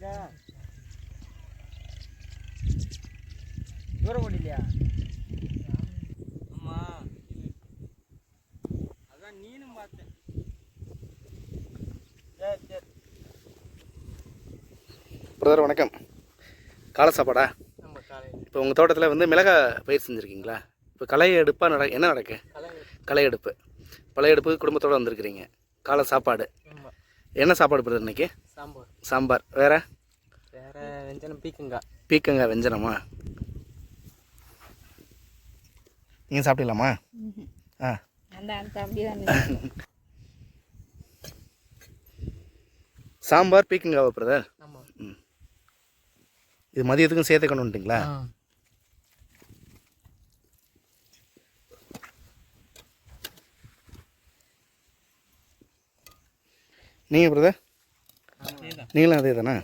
இருக்கா? தூரம் ஓடிலையா? ஆமா அதான் நீனும் பார்த்தேன். சரி பிரதர் வணக்கம். காலை சாப்பாடா? இப்போ உங்கள் தோட்டத்தில் வந்து மிளகாய் பயிர் செஞ்சுருக்கீங்களா? இப்போ களை எடுப்பாக நட என்ன நடக்கு? களை எடுப்பு. பழைய எடுப்பு குடும்பத்தோடு வந்திருக்கிறீங்க. காலை சாப்பாடு. என்ன சாப்பாடு பிரதர் இன்னைக்கு? சாம்பார். சாம்பார். வேறு? வேற வெஞ்சனம் பீக்கங்கா பீக்கங்காய் வெஞ்சனமா? நீங்கள் சாப்பிடலாமா ஆ. அந்த அந்த அப்படிதான் சாம்பார் பீக்கங்காவா பிரதர்? இது மதியத்துக்கும் சேர்த்து கொண்டு வந்துட்டீங்களா? நீங்கள் பிரதர்? நீங்களும் அதே தானே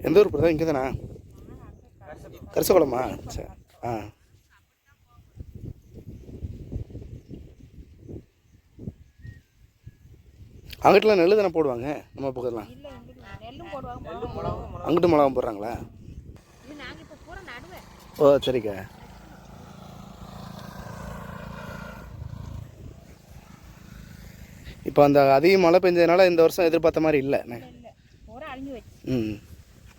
எந்த ஊர் பிரதர்? இங்கே தானா கரிசகுளமா? சரி ஆ. அங்கிட்டலாம் நெல் தானே போடுவாங்க நம்ம பக்கத்துலாம் அங்கிட்டு மிளகாய் போடுறாங்களா? ஓ சரிக்கா. இப்போ அந்த அதிக மழை பெஞ்சதுனால இந்த வருஷம் எதிர்பார்த்த மாதிரி இல்லை இல்லை பூரா அழிஞ்சு வச்சு ம்.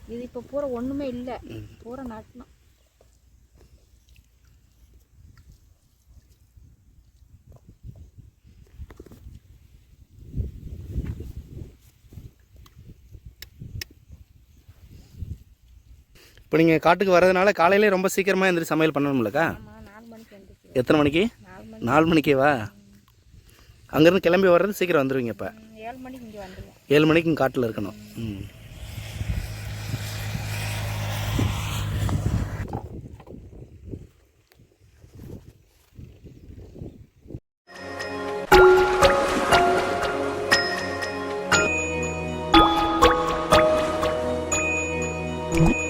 இது இப்போ பூரா ஒன்றுமே இல்லை. பூரா நட்டணும் இப்போ நீங்கள் காட்டுக்கு வரதுனால காலையிலே ரொம்ப சீக்கிரமாக எந்திரி சமையல் பண்ணணும்லக்கா? எத்தனை மணிக்கு? நாலு மணிக்கேவா? அங்கேருந்து கிளம்பி வர்றது சீக்கிரம் வந்துடுவீங்க இப்போ. ஏழு மணிக்கு காட்டில் இருக்கணும். ம். Mm-hmm.